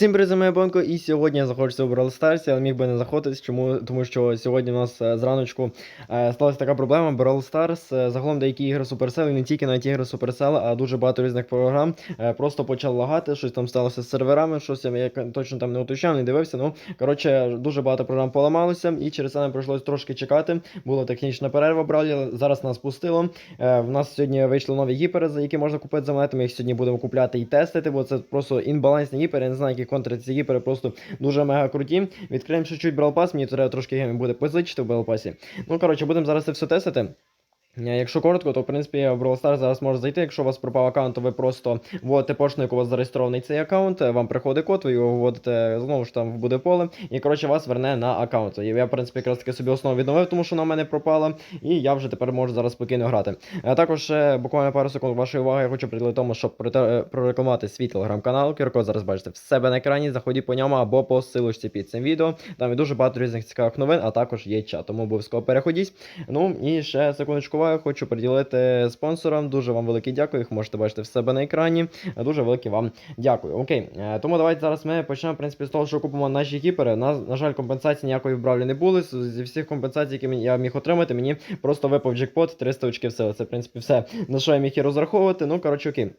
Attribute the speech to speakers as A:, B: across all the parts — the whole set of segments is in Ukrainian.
A: Всім привіт, моя Бонко, і сьогодні я знаходжуся у Brawl Stars, але міг би не знаходитись, чому? Тому що сьогодні у нас е, зраночку е, сталася така проблема. Brawl Stars, е, загалом деякі ігри Supercell, і не тільки навіть ігри Supercell, а дуже багато різних програм просто почав лагати, щось там сталося з серверами, щось я точно там не уточняв, не дивився. Ну, коротше, дуже багато програм поламалося, і через це нам прийшлось трошки чекати. Була технічна перерва, брали, зараз нас пустило. В нас сьогодні вийшли нові гіпери, за які можна купити за монетами. Їх сьогодні будемо купляти і тестити, бо це просто інбалансні гіпери. Я не знаю, які контри ці гіпери просто дуже мега круті. Відкриємо чуть-чуть Pass, мені треба трошки гемів буде позичити в Pass. Ну, коротше, будемо зараз це все тестити. Е, Якщо коротко, то в принципі в Brawl Stars зараз може зайти. Якщо у вас пропав аккаунт, то ви просто вводите пошту, яку у вас зареєстрований цей аккаунт, е, вам приходить код, ви його вводите знову ж там в буде поле, і коротше вас верне на аккаунт. Я, в принципі, якраз таки собі основу відновив, тому що вона в мене пропала, і я вже тепер можу зараз спокійно грати. А також е, буквально пару секунд вашої уваги я хочу приділити тому, щоб прорекламувати свій телеграм-канал. QR-код зараз бачите в себе на екрані. Заходіть по ньому або по ссылочці під цим відео. Там є дуже багато різних цікавих новин, а також є чат. Тому обов'язково переходіть. Ну і ще секундочку хочу приділити спонсорам. Дуже вам велике дякую. Їх можете бачити в себе на екрані. Дуже велике вам дякую. Окей, е, тому давайте зараз ми почнемо в принципі з того, що купимо наші гіпери. На, на жаль, компенсації ніякої вбравлі не були. Зі всіх компенсацій, які я міг отримати, мені просто випав джекпот 300 очків сили. Це в принципі все на що я міг і розраховувати. Ну коротше, окей.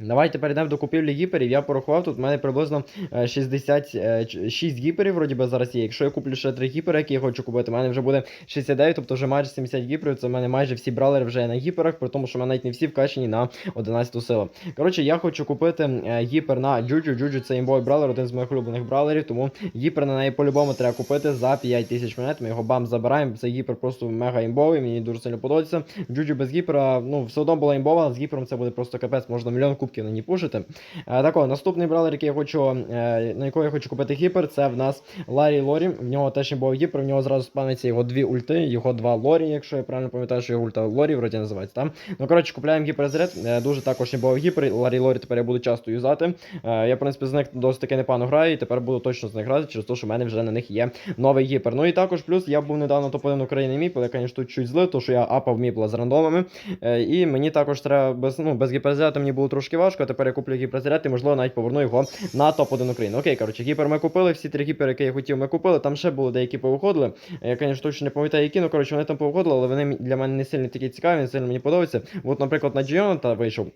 A: Давайте перейдемо до купівлі гіперів. Я порахував, тут в мене приблизно е, 66 гіперів, вроді би зараз є. Якщо я куплю ще 3 гіпери, які я хочу купити, в мене вже буде 69, тобто вже майже 70 гіперів. Це в мене майже всі бралери вже на гіперах, при тому, що в мене навіть не всі вкачені на 11 силу. Коротше, я хочу купити е, гіпер на Джуджу. Джуджу це імбовий бралер, один з моїх улюблених бралерів, тому гіпер на неї по-любому треба купити за 5 тисяч монет. Ми його бам забираємо. Цей гіпер просто мега імбовий, мені дуже сильно подобається. Джуджу без гіпера, ну, все одно була імбова, з гіпером це буде просто капець, можна мільйон кубків на ній пушити. Е, так, о, наступний бралер, який я хочу, е, на якого я хочу купити гіпер, це в нас Ларі Лорі. В нього теж імбовий гіпер, в нього зразу спавниться його дві ульти, його два лорі, якщо я правильно пам'ятаю, що його ульта Лорі вроді називається. Там. Ну, коротше, купляємо гіперзаряд, е, дуже також імбовий гіпер. Ларі Лорі тепер я буду часто юзати. Я, в принципі, з них досить таки непогано граю, і тепер буду точно з них грати, через те, що в мене вже на них є новий гіпер. Ну і також плюс я був недавно топ-1 України Міпл, я, звісно, тут чуть злив, тому що я апав Міпла з рандомами. І мені також треба без, ну, без гіперзаряду мені було трошки важко, а тепер я куплю гіперзаряд і, можливо, навіть поверну його на топ-1 України. Окей, коротше, гіпер ми купили, всі три гіпери, які я хотів, ми купили. Там ще були деякі повиходили. Я, звісно, точно не пам'ятаю, які, ну коротше, вони там повиходили, але вони для мене не сильно такі цікаві, не сильно мені подобаються. От, наприклад, на Джіонта вийшов.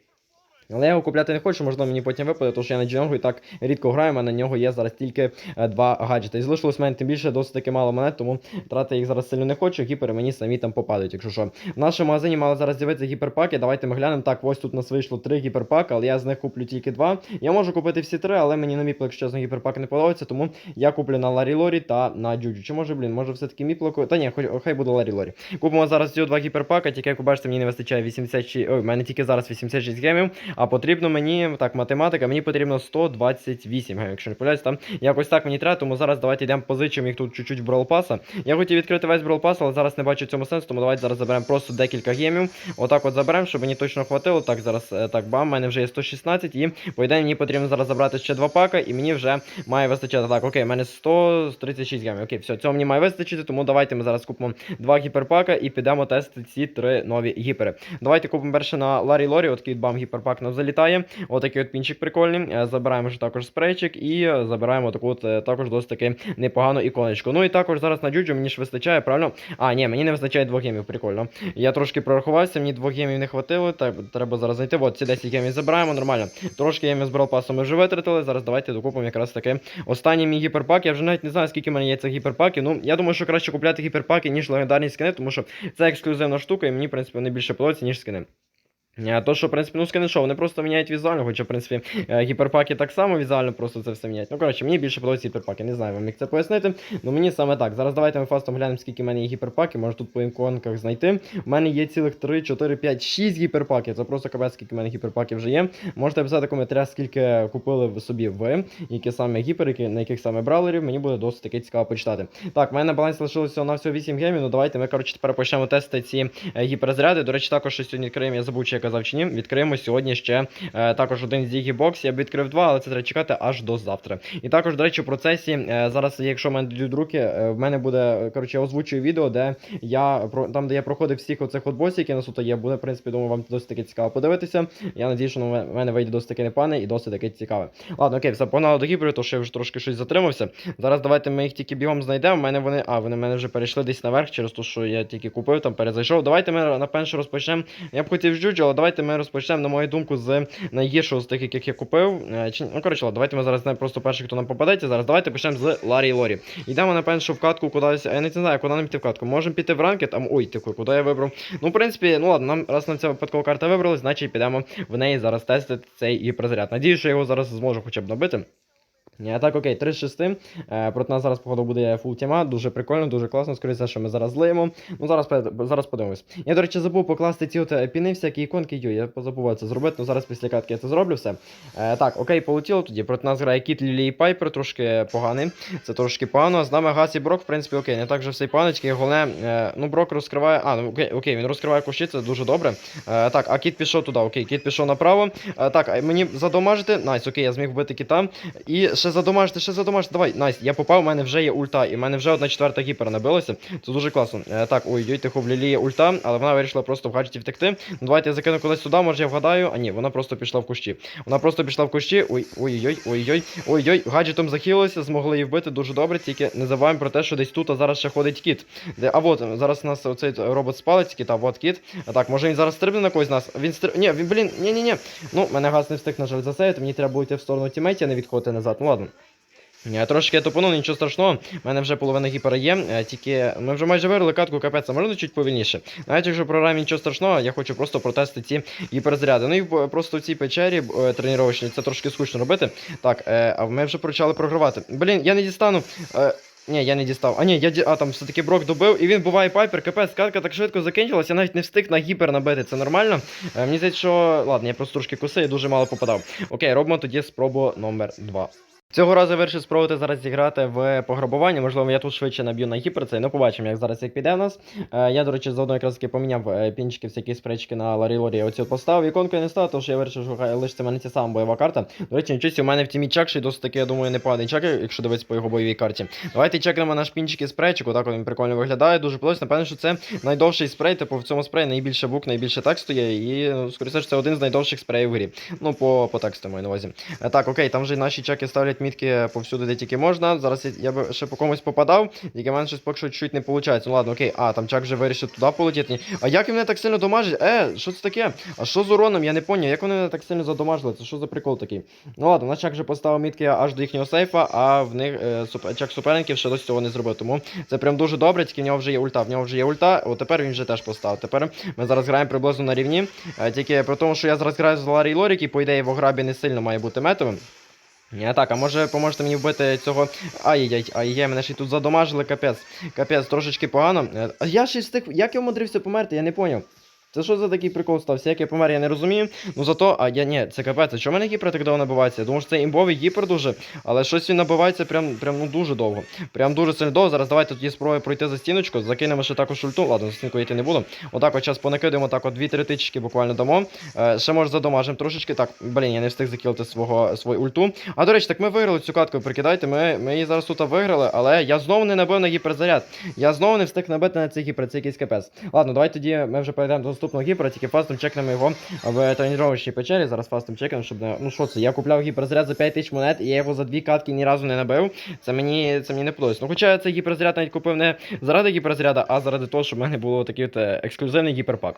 A: Але я його купляти не хочу, можливо, мені потім випаде, тому що я на Джіонгу і так рідко граю, а на нього є зараз тільки е, два гаджети. І залишилось в мене тим більше досить таки мало монет, тому трати їх зараз сильно не хочу. Гіпери мені самі там попадають, якщо що. В нашому магазині мали зараз з'явитися гіперпаки. Давайте ми глянемо. Так, ось тут у нас вийшло три гіперпаки, але я з них куплю тільки два. Я можу купити всі три, але мені на міпло, якщо чесно, гіперпак не подобається, тому я куплю на Ларі Лорі та на Джуджу. Чи може, блін, може все-таки міпло? ку- Та ні, хоч хай буде Ларі Лорі. Купимо зараз ці два гіперпака, тільки як ви бачите, мені не вистачає 86. Ой, мене тільки зараз 86 гемів, а потрібно мені так, математика, мені потрібно 128 гемів, якщо не помиляюсь, там якось так мені треба, тому зараз давайте йдемо позичимо їх тут чуть-чуть Brawl Я хотів відкрити весь Pass, але зараз не бачу цьому сенсу, тому давайте зараз заберемо просто декілька гемів. Отак от заберемо, щоб мені точно хватило. Так, зараз е, так, бам, в мене вже є 116, і по ідеї мені потрібно зараз забрати ще два пака, і мені вже має вистачати. Так, окей, в мене 136 гемів. Окей, все, цього мені має вистачити, тому давайте ми зараз купимо два гіперпака і підемо тестити ці три нові гіпери. Давайте купимо перше на Ларі Лорі, от бам гіперпак нам залітає. Отакий от пінчик прикольний. Е, Забираємо вже також спрейчик і е, забираємо таку от е, також досить таки непогану іконочку. Ну і також зараз на джуджу мені ж вистачає, правильно? А, ні, мені не вистачає двох гемів, прикольно. Я трошки прорахувався, мені двох гемів не хватило. Так, треба зараз знайти. От ці 10 гемів забираємо, нормально. Трошки гемів з бралпасу ми вже витратили. Зараз давайте докупимо якраз таки останній мій гіперпак. Я вже навіть не знаю, скільки в мене є цих гіперпаків. Ну, я думаю, що краще купляти гіперпаки, ніж легендарні скини, тому що це ексклюзивна штука, і мені, в принципі, вони більше подобаються, ніж скини. То, що, в принципі, ну скини що, вони просто міняють візуально, хоча, в принципі, е, гіперпаки так само візуально просто це все міняють. Ну, коротше, мені більше подобаються гіперпаки, не знаю вам, як це пояснити. Ну мені саме так. Зараз давайте ми фастом глянемо, скільки в мене є гіперпаків, може тут по іконках знайти. У мене є цілих 3, 4, 5, 6 гіперпаків. Це просто капець, скільки в мене гіперпаків вже є. Можете писати в коментарях, скільки купили собі ви, які саме гіпер, на яких саме браулерів, мені буде досить таки цікаво почитати. Так, в мене на балансі лишилося на всього 8 гемів. Ну давайте ми, коротше, тепер почнемо тестити ці е, гіперзаряди. До речі, також ще сьогодні відкриємо, я забув, чи казав чи ні, відкриємо сьогодні ще е, також один з Дігібокс. Я б відкрив два, але це треба чекати аж до завтра. І також, до речі, в процесі е, зараз, якщо в мене дійдуть руки, е, в мене буде коротше, я озвучую відео, де я про там, де я проходив всіх оцих отбосів, які на суто є, буде в принципі, думаю, вам досить таки цікаво подивитися. Я надію, що в мене вийде досить таки непане і досить таки цікаве. Ладно, окей, все, погнали до гіперу, то що я вже трошки щось затримався. Зараз давайте ми їх тільки бігом знайдемо. У мене вони. А, вони в мене вже перейшли десь наверх через те, що я тільки купив, там перезайшов. Давайте ми напевно що розпочнемо. Я б хотів жджуджу, давайте ми розпочнемо, на мою думку, з найгіршого з тих, яких я купив. Е, Ну, коротше, давайте ми зараз не просто перший, хто нам попадеться. Зараз давайте почнемо з Ларі Лорі. Йдемо, напевно, що в катку кудись. Я не знаю, куди нам йти в катку. Можемо піти в ранкет, там. Ой, таку, куди я вибрав. Ну, в принципі, ну ладно, нам раз нам ця випадкова карта вибрали, значить підемо в неї зараз тестити цей гіперзаряд. Надію, що я його зараз зможу хоча б набити. Ні, так, окей, 3 з 6. Е, проти нас зараз, походу, буде фул тіма. Дуже прикольно, дуже класно. Скоріше, що ми зараз злиємо. Ну, зараз, зараз подивимось. Я, до речі, забув покласти ці от е, піни, всякі іконки. Йо, я позабував це зробити, ну зараз після катки я це зроблю все. Е, так, окей, полетіло тоді. Проти нас грає Кіт, Лілі і Пайпер, трошки поганий. Це трошки погано. З нами Гас і Брок, в принципі, окей, не так вже все тільки головне, е, ну, Брок розкриває. А, ну окей, окей, він розкриває кущі, це дуже добре. Е, так, а кіт пішов туди, окей, кіт пішов направо. Е, так, мені задомажити. Найс, окей, я зміг вбити кіта. І ще задомажити, ще задомажити. Давай, найс, я попав, у мене вже є ульта, і в мене вже одна четверта гіпер набилася. Це дуже класно. Е, так, ой, йой, тихо, в Лілі є ульта, але вона вирішила просто в гаджеті втекти. Ну, давайте я закину кудись сюди, може я вгадаю. А ні, вона просто пішла в кущі. Вона просто пішла в кущі. Ой, ой-ой, ой-ой, ой-ой, гаджетом захилилися, змогли її вбити дуже добре, тільки не забуваємо про те, що десь тут а зараз ще ходить кіт. Де, а от, зараз у нас оцей робот спалить, кіт, а от кіт. А так, може він зараз стрибне на когось нас? Він стриб... Ні, він, блін, ні-ні-ні. Ну, мене газ не встиг, на жаль, засеяти, мені треба було йти в сторону тімейтів, а не відходити назад. Ну Я трошки тупанув, нічого страшного. У мене вже половина гіпера є, е, тільки ми вже майже вирили катку капець, а можна чуть повільніше. Навіть якщо програю нічого страшного, я хочу просто протестити ці гіперзаряди. Ну і просто в цій печері е, тренувачній це трошки скучно робити. Так, е, а ми вже почали програвати. Блін, я не дістану. Е, ні, я не дістав. А ні, я ді... а там все-таки брок добив, і він буває пайпер, капець, катка так швидко закінчилась, я навіть не встиг на гіпер набити. Це нормально. Е, мені здається, що. Ладно, я просто трошки куси і дуже мало попадав. Окей, робимо тоді спробу номер 2. Цього разу вирішив спробувати зараз зіграти в пограбування. Можливо, я тут швидше наб'ю на гіпер цей. Ну, побачимо, як зараз як піде в нас. Е, я, до речі, заодно якраз таки поміняв е, пінчики, всякі спречки на Ларі Лорі. Я оці от поставив. Іконку не став, тому що я вирішив, що лишиться в мене ця сама бойова карта. До речі, нічого, у мене в тімі чак ще й досить таки, я думаю, непоганий чак, якщо дивитися по його бойовій карті. Давайте чекнемо наш пінчик і. Отак він прикольно виглядає, дуже подобається. Напевно, що це найдовший спрей, типу в цьому спреї найбільше букв, найбільше тексту є. І, ну, скоріше, це один з найдовших спреїв в грі. Ну, по, по тексту маю на увазі. Е, Так, окей, там вже наші чеки ставлять мітки повсюди, де тільки можна. Зараз я, би ще по комусь попадав, тільки в мене щось поки що чуть не виходить. Ну ладно, окей, а там чак вже вирішив туди полетіти. А як він мене так сильно домажить? Е, що це таке? А що з уроном? Я не поняв, як вони мене так сильно задомажили? Це що за прикол такий? Ну ладно, наш чак вже поставив мітки аж до їхнього сейфа, а в них е, суп... чак суперників ще досі цього не зробив. Тому це прям дуже добре, тільки в нього вже є ульта. В нього вже є ульта, от тепер він вже теж поставив. Тепер ми зараз граємо приблизно на рівні. Е, Тільки при тому, що я зараз граю з Ларі і по ідеї, в ограбі не сильно має бути метовим. Ні, так, а може поможете мені вбити цього. Ай-яй, ай-яй, мене ще й тут задомажили, капець. Капець, трошечки погано. Е, А я ще встиг. Як я умудрився померти, я не поняв. Це що за такий прикол стався? Як я помер, я не розумію. Ну зато, а я ні, це капець, чому мене гіпер так довго набивається? Думаю, що це імбовий гіпер дуже, але щось він набивається прям, прям ну дуже довго. Прям дуже сильно довго. Зараз давайте тоді спробуємо пройти за стіночку, закинемо ще також ульту. Ладно, за стінку йти не буду. Отак от час понакидаємо, так от 2-3 тички буквально дамо. Е, ще може задомажимо трошечки. Так, блін, я не встиг закілити свого свою ульту. А до речі, так ми виграли цю катку, прикидайте, ми, ми її зараз тут виграли, але я знову не набив на гіперзаряд. Я знову не встиг набити на цей гіпер, це якийсь капець. Ладно, давайте тоді ми вже перейдемо до наступного гіпера, тільки фастом чекнемо його в тренувальній печері. Зараз фастом чекаємо, щоб не. Ну що це? Я купляв гіперзаряд за 5 тисяч монет, і я його за дві катки ні разу не набив. Це мені це мені не подобається. Ну хоча я цей гіперзаряд навіть купив не заради гіперзаряда, а заради того, щоб в мене було такий е, ексклюзивний гіперпак.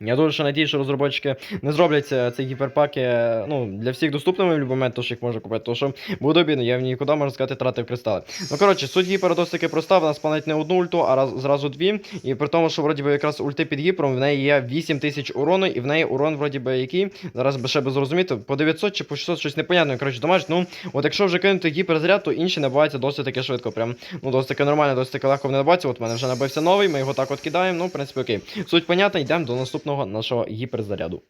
A: Я дуже надію, що розробники не зроблять е, ці гіперпаки е, ну, для всіх доступними в будь-який момент, то що їх можна купити, тому що буде обідно, я в нікуди, можна сказати, тратив кристали. Ну коротше, суть гіпера досить таки проста, в нас спанить не одну ульту, а раз, зразу дві. І при тому, що вроді би якраз ульти під гіпером, в неї є 8 тисяч урону, і в неї урон вроді би який. Зараз би ще би зрозуміти, по 900 чи по 600 щось непонятне, коротше, домажить. Ну, от якщо вже кинути гіперзаряд, то інші набиваються досить таки швидко. Прям, ну, досить таки нормально, досить таки легко вони набиваються. От мене вже набився новий, ми його так от кидаємо, ну, в принципі, окей. Суть понятна, йдемо до наступного нашого гіперзаряду.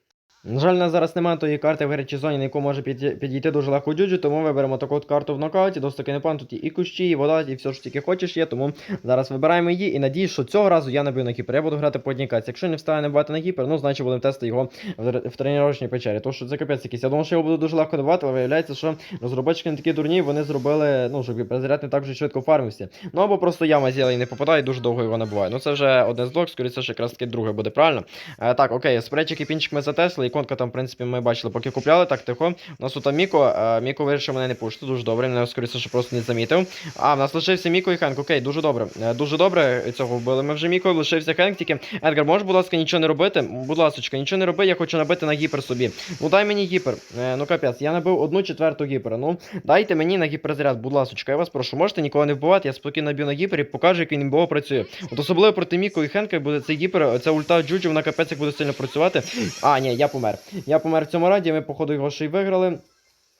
A: На жаль, у нас зараз немає тої карти в гарячій зоні, на яку може підійти дуже легко джуджу, тому виберемо таку от карту в нокауті, досить таки непогано, тут і кущі, і вода, і все, що тільки хочеш є, тому зараз вибираємо її і надіюсь, що цього разу я наб'ю на кіпер. Я буду грати по одній каці. Якщо не встане набивати на кіпер, ну значить будемо тестити його в, тренувальній печері. Тому що це капець якийсь. Я думав, що його буду дуже легко давати, але виявляється, що розробочки не такі дурні, вони зробили, ну, щоб перезаряд не так вже швидко фармився. Ну або просто яма з'їла і не попадає, і дуже довго його набуває. Ну це вже одне з двох, скоріше, що якраз таки друге буде правильно. Е, так, окей, спречик і пінчик ми затесли, іконка там, в принципі, ми бачили, поки купляли, так тихо. У нас тут Міко, Міко вирішив мене не пушити, дуже добре, мене скоріше, що просто не замітив. А, в нас лишився Міко і Хенк, окей, дуже добре. Е, дуже добре цього вбили. Ми вже Міко, лишився Хенк, тільки Едгар, можеш, будь ласка, нічого не робити? Будь ласка, нічого не роби, я хочу набити на гіпер собі. Ну дай мені гіпер. Е, ну капець, я набив одну четверту гіпера. Ну, дайте мені на гіперзаряд, будь ласка, я вас прошу. Можете нікого не вбивати, я спокійно наб'ю на гіпер і покажу, як він імбово працює. От особливо проти Міко і Хенка буде цей гіпер, ця ульта Джуджу, вона капець як буде сильно працювати. А, ні, я помер. Я помер в цьому раді, ми, походу, його ще й виграли.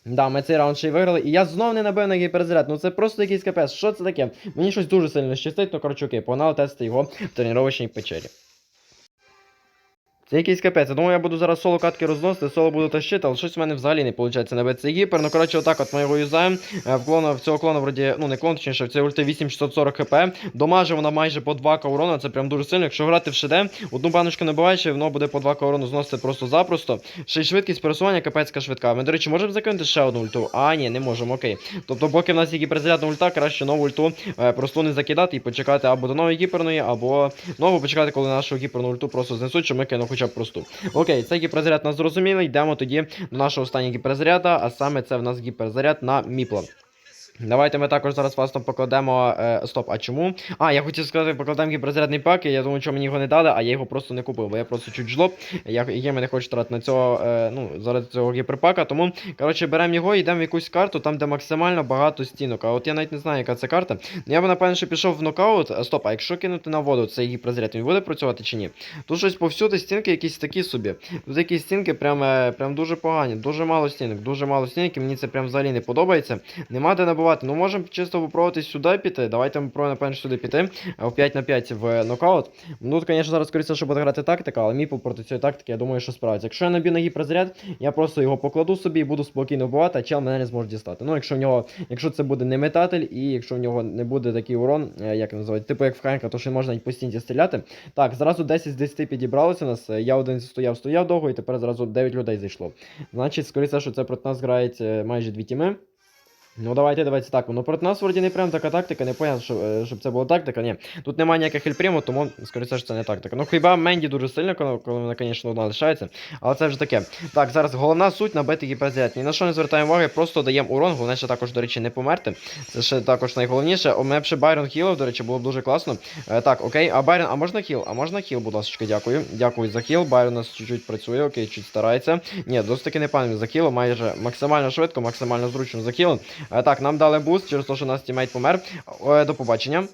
A: Да, ми цей раунд ще й виграли, і я знов не набив на гіперзаряд. Ну це просто якийсь капець. Що це таке? Мені щось дуже сильно щастить, ну коротше, окей, погнали тести його в тренувальній печері. Це якийсь капець. Я думаю, я буду зараз соло катки розносити, соло буду тащити, але щось в мене взагалі не виходить набити цей гіпер. Ну, коротше, отак от ми його юзаємо. Е, В клона, в цього клона, вроді, ну не клон, точніше, в цій ульти 8640 хп. Домаже вона майже по 2 урона, це прям дуже сильно. Якщо грати в ШД, одну баночку набиваючи, воно буде по 2 урону зносити просто запросто. Ще й швидкість пересування капецька швидка. Ми, до речі, можемо закинути ще одну ульту? А, ні, не можемо, окей. Тобто, поки в нас є гіперзарядна ульта, краще нову ульту е, просто не закидати і почекати або до нової гіперної, або нову почекати, коли нашу гіперну ульту просто знесуть, щоб ми кинули хоча б просту. Окей, цей гіперзаряд нас зрозуміли. Йдемо тоді до нашого останнього гіперзаряда, а саме це в нас гіперзаряд на Міпла. Давайте ми також зараз вас там покладемо. Е, стоп, а чому? А, я хотів сказати, покладемо гіперзарядний пак, і я думаю, що мені його не дали, а я його просто не купив, бо я просто чуть жлоб. Я, я не хочу тратити на цього, е, ну, заради цього гіперпака. Тому, коротше, беремо його і йдемо в якусь карту, там, де максимально багато стінок. А от я навіть не знаю, яка це карта. Ну, Я б, напевно, що пішов в нокаут. Е, Стоп, а якщо кинути на воду цей гіперзаряд, він буде працювати чи ні? Тут щось повсюди стінки якісь такі собі. Тут якісь стінки прям, е, прям дуже погані, дуже мало стінок, дуже мало стінок, і мені це прям взагалі не подобається. Нема де набивати. Ну можемо чисто попробувати сюди піти. Давайте ми пробуємо, напевно, сюди піти. В 5 на 5 в нокаут. Ну, тут, звісно, зараз скоріше, що буде грати тактика, але Міпл проти цієї тактики, я думаю, що справиться. Якщо я наб'ю на гіперзаряд, я просто його покладу собі і буду спокійно вбивати, а чел мене не зможе дістати. Ну, якщо в нього, якщо це буде не метатель, і якщо в нього не буде такий урон, е, як він називають, типу як в Ханка, то що можна і по стріляти. Так, зразу 10 з 10 підібралося у нас. Е, Я один стояв, стояв довго, і тепер зразу 9 людей зайшло. Значить, скоріше, що це проти нас грають е, майже дві тіми. Ну давайте, давайте так. Ну проти нас вроді не прям така тактика, не понятно, що, е, щоб це була тактика. Ні. Тут немає ніяких хельпріму, тому скоріше, це не тактика. Ну хіба Менді дуже сильно, коли, вона, звісно, одна лишається. Але це вже таке. Так, зараз головна суть набити гіперзаряд. Ні на що не звертаємо уваги, просто даємо урон. Головне, ще також, до речі, не померти. Це ще також найголовніше. У мене б ще Байрон хілив, до речі, було б дуже класно. Е, так, окей, а Байрон, а можна хіл? А можна хіл, будь ласка, дякую. Дякую за хіл. Байрон у нас чуть-чуть працює, окей, чуть старається. Ні, досить таки не пані за хілом, майже максимально швидко, максимально зручно за хілом. Е, так, нам дали буст через те, що у нас тімейт помер. Е, до побачення.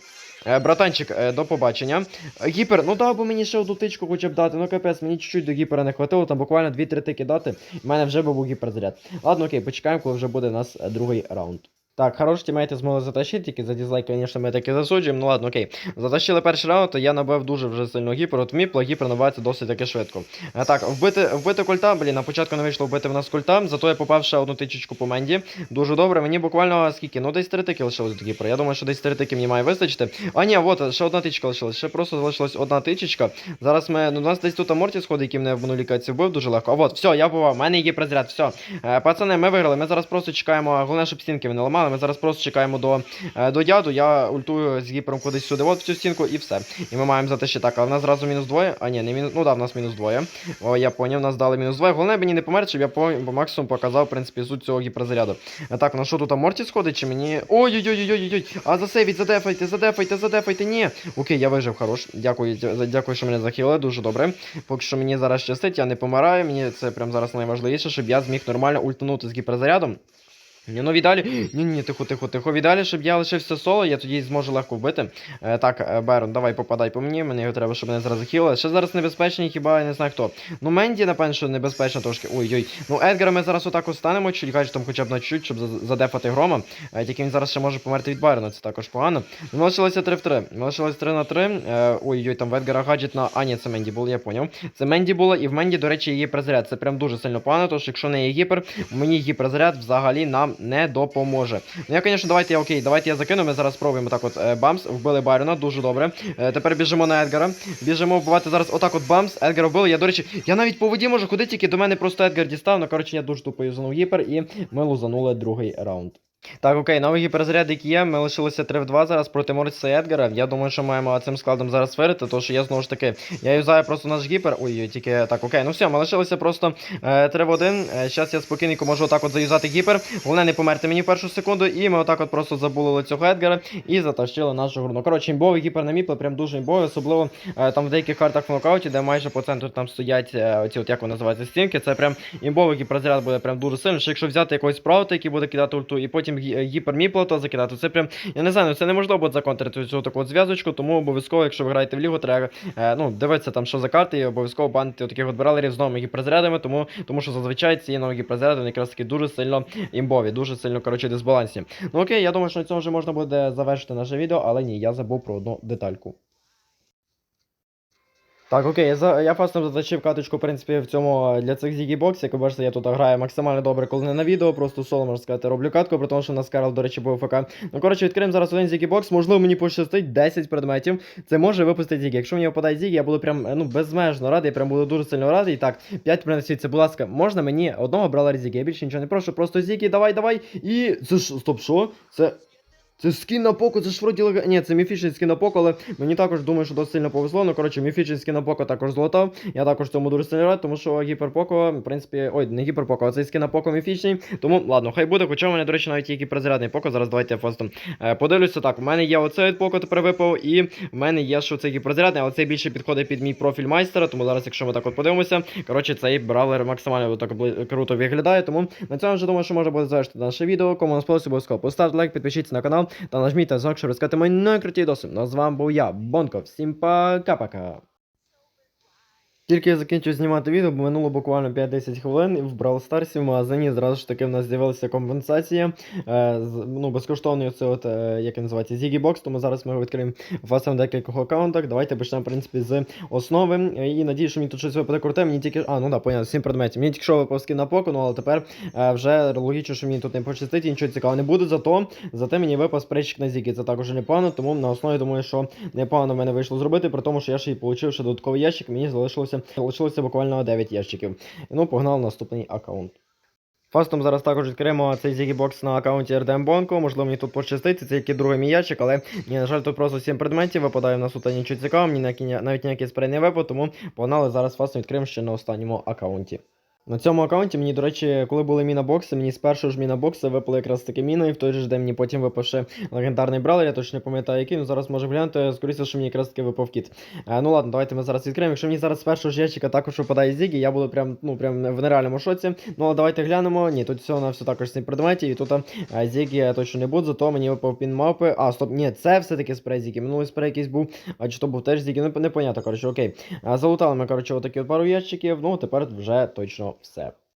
A: Е, Братанчик, до побачення. Гіпер, ну дав би мені ще одну тичку хоча б дати. Ну капець, мені чуть-чуть до гіпера не хватило, там буквально 2-3 тики дати. У мене вже був гіперзаряд. Ладно, окей, почекаємо, коли вже буде у нас другий раунд. Так, хорош тімейти змогли затащити, тільки за дизлайк, звісно, ми таки засуджуємо. Ну ладно, окей. Затащили перший раунд, то я набив дуже вже сильно гіпер. От міпла гіпер набивається досить таки швидко. А, так, вбити, вбити культа, блін, на початку не вийшло вбити в нас культа, зато я попав ще одну тичечку по менді. Дуже добре, мені буквально скільки? Ну десь три тики лишилось до гіпера. Я думаю, що десь три тики мені має вистачити. А ні, от, ще одна тичка лишилась, ще просто залишилась одна тичечка. Зараз ми, ну у нас десь тут Аморті сходить, який мене в минулій каці вбив дуже легко. А от, все, я бував, в мене є розряд, все. Е, пацани, ми виграли, ми зараз просто чекаємо, головне, щоб стінки не ламали, ми зараз просто чекаємо до, е, до дяду, я ультую з гіпером кудись сюди, от в цю стінку і все. І ми маємо затащити так, а в нас зразу мінус двоє. А ні, не мінус, ну да, в нас мінус двоє. О, я поняв, нас дали мінус двоє. Головне мені не померти, щоб я по, по максимуму показав, в принципі, суть цього гіперзаряду. Е, Так, на що тут Аморті сходить, чи мені. Ой-ой-ой-ой-ой-ой! А засейвіть, задефайте, задефайте, задефайте, ні. Окей, я вижив, хорош. Дякую, дякую, що мене захилили, дуже добре. Поки що мені зараз щастить, я не помираю, мені це прям зараз найважливіше, щоб я зміг нормально ультанути з гіперзарядом. Ні, ну в ідеалі. Ні, ні, тихо, тихо, тихо. В ідеалі, щоб я лишився соло, я тоді зможу легко вбити. Е, так, е, Берон, давай попадай по мені. Мені його треба, щоб мене зразу хілили. Ще зараз небезпечний, хіба я не знаю хто. Ну, Менді, напевно, що небезпечно трошки. Ой-ой. Ну, Едгара ми зараз отак останемо, чуть кажуть, там хоча б на чуть, щоб за- задефати грома. Е, тільки він зараз ще може померти від Байрона, це також погано. Ну, Ми лишилося 3 в 3. Ми лишилося 3 на 3. Е, ой-ой, там в Едгара гаджет на. А, ні, це Менді було, я поняв. Це Менді було, і в Менді, до речі, є гіперзаряд. Це прям дуже сильно погано, тож якщо не є гіпер, мені гіперзаряд взагалі нам не допоможе. Ну я, звісно, давайте я окей, давайте я закину. Ми зараз спробуємо так от е, бамс. Вбили Байрона, дуже добре. Е, тепер біжимо на Едгара. Біжимо вбивати зараз отак от бамс. Едгара вбили. Я, до речі, я навіть по воді можу ходити, тільки до мене просто Едгар дістав. Ну, коротше, я дуже тупо юзанув гіпер, і ми лузанули другий раунд. Так, окей, новий гіперзаряд, який є. Ми лишилися 3 в 2 зараз проти Морриса і Едгара. Я думаю, що маємо цим складом зараз сферити, тому що я знову ж таки. Я юзаю просто наш гіпер. Ой, тільки так, окей. Ну все, ми лишилися просто е, 3 в 1. Зараз я спокійненько можу отак от заюзати гіпер. Головне не померти мені в першу секунду. І ми отак от просто забулили цього Едгара і затащили нашу гру. Ну, коротше, імбовий гіпер на міпле, прям дуже імбовий, особливо е, там в деяких картах в нокауті, де майже по центру там стоять е, оці, от як вони називаються, стінки. Це прям імбовий гіперзаряд буде прям дуже сильно. Що якщо взяти якогось справта, який буде кидати ульту, і потім гі- е, гіпер міплето закидати, це прям, я не знаю, ну це неможливо законтрити цю таку от зв'язочку, тому обов'язково, якщо ви граєте в лігу, треба ну, дивитися там, що за карти, і обов'язково банити таких от бралерів з новими гіперзарядами, тому, тому що зазвичай ці нові гіперзаряди вони якраз таки дуже сильно імбові, дуже сильно коротше дисбалансні. Ну окей, я думаю, що на цьому вже можна буде завершити наше відео, але ні, я забув про одну детальку. Так, окей, я, я фастом заточив каточку, в принципі, в цьому е, для цих зігібокс. Як ви бачите, я тут граю максимально добре, коли не на відео, просто соло, можна сказати, роблю катку, при тому, що у нас до речі, був ФК. Ну, коротше, відкриємо зараз один зігібокс, можливо, мені пощастить 10 предметів. Це може випустити зіг. Якщо мені випадає зіг, я буду прям е, ну, безмежно радий, я прям буду дуже сильно радий. Так, 5 предметів, це, будь ласка, можна мені одного брала зіг, я більше нічого не прошу, просто зіги, давай, давай. І це ж, стоп, що? Це. Це скін на поко, це ж вроді лега... Ні, це міфічний скін на поко, але мені також думаю, що досить сильно повезло. Ну, коротше, міфічний скін на поко також злотав. Я також цьому дуже сильно рад, тому що гіперпоко, в принципі, ой, не гіперпоко, а цей скін на поко міфічний. Тому ладно, хай буде. Хоча в мене, до речі, навіть є гіперзарядний поко. Зараз давайте я просто е, подивлюся. Так, у мене є оцей поко тепер випав, і в мене є, що цей гіперзарядний, але цей більше підходить під мій профіль майстера. Тому зараз, якщо ми так от подивимося, коротше, цей бравлер максимально так круто виглядає. Тому на цьому вже думаю, що можна буде завершити наше відео. Кому сподобалося, обов'язково поставте лайк, підпишіться на канал та нажміть на дзвоник, щоб розказати мої найкруті доси. Ну з вами був я, Бонко. Всім пока-пока. Тільки я закінчив знімати відео, бо минуло буквально 5-10 хвилин, в Brawl Stars в магазині зразу ж таки в нас з'явилася компенсація. Е, з, ну, безкоштовний це от, е, як він називається, Ziggy тому зараз ми його відкриємо власне в декількох аккаунтах. Давайте почнемо, в принципі, з основи. Е, І надію, що мені тут щось випаде круте. Мені тільки. А, ну да, понятно, 7 предметів. Мені тільки що випав скін на поку, ну але тепер е, вже логічно, що мені тут не пощастить і нічого цікавого не буде. Зато, зате мені випав спрейчик на Зігі. Це також непогано, тому на основі думаю, що непогано в мене вийшло зробити, при тому, що я ще й отримав ще додатковий ящик, мені залишилося, залишилося буквально 9 ящиків. Ну, погнав наступний аккаунт. Фастом зараз також відкриємо цей зігібокс на аккаунті Bonko. Можливо, мені тут пощастить, це тільки другий мій ящик, але ні, на жаль, тут просто 7 предметів, випадає в нас тут нічого цікавого, ні, навіть ніякий спрей не випав, тому погнали зараз фастом відкриємо ще на останньому аккаунті. На цьому аккаунті мені, до речі, коли були мінабокси, мені з першого ж мінабокса випали якраз таки міни, і в той же день мені потім випав ще легендарний бравлер, я точно не пам'ятаю який, ну зараз може глянути, скоріше, що мені якраз таки випав кіт. Е, ну ладно, давайте ми зараз відкриємо. Якщо мені зараз з першого ж ящика також випадає Зігі, я буду прям, ну, прям в нереальному шоці. Ну, але давайте глянемо. Ні, тут всього на все також 7 предметів, і тут е, Зігі точно не буде, зато мені випав пін мапи. А, стоп, ні, це все-таки спрей Зігі. Минулий спрей якийсь був, а чи то був теж Зігі, ну непонятно, коротше, окей. А, залутали ми, коротше, отакі от пару ящиків, ну, тепер вже точно все.